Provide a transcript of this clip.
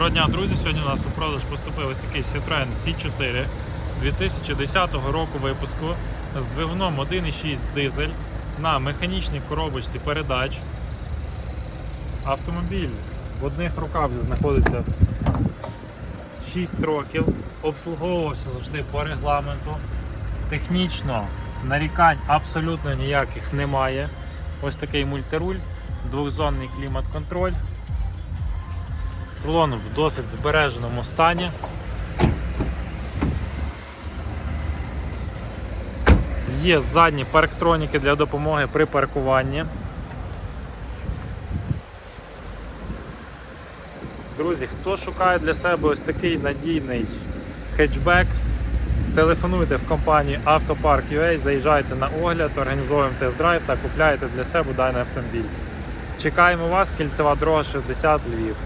Доброго дня, друзі! Сьогодні у нас у продаж поступив ось такий Citroen C4 2010 року випуску з двигуном 1.6 дизель на механічній коробочці передач. Автомобіль в одних руках вже знаходиться 6 років, обслуговувався завжди по регламенту. Технічно нарікань абсолютно ніяких немає. Ось такий мультируль, двохзонний клімат-контроль. Салон в досить збереженому стані. Є задні парктроніки для допомоги при паркуванні. Друзі, хто шукає для себе ось такий надійний хетчбек, телефонуйте в компанію Автопарк.ua, заїжджайте на огляд, організовуємо тест-драйв та купляйте для себе даний автомобіль. Чекаємо вас, кільцева дорога 60 Львів.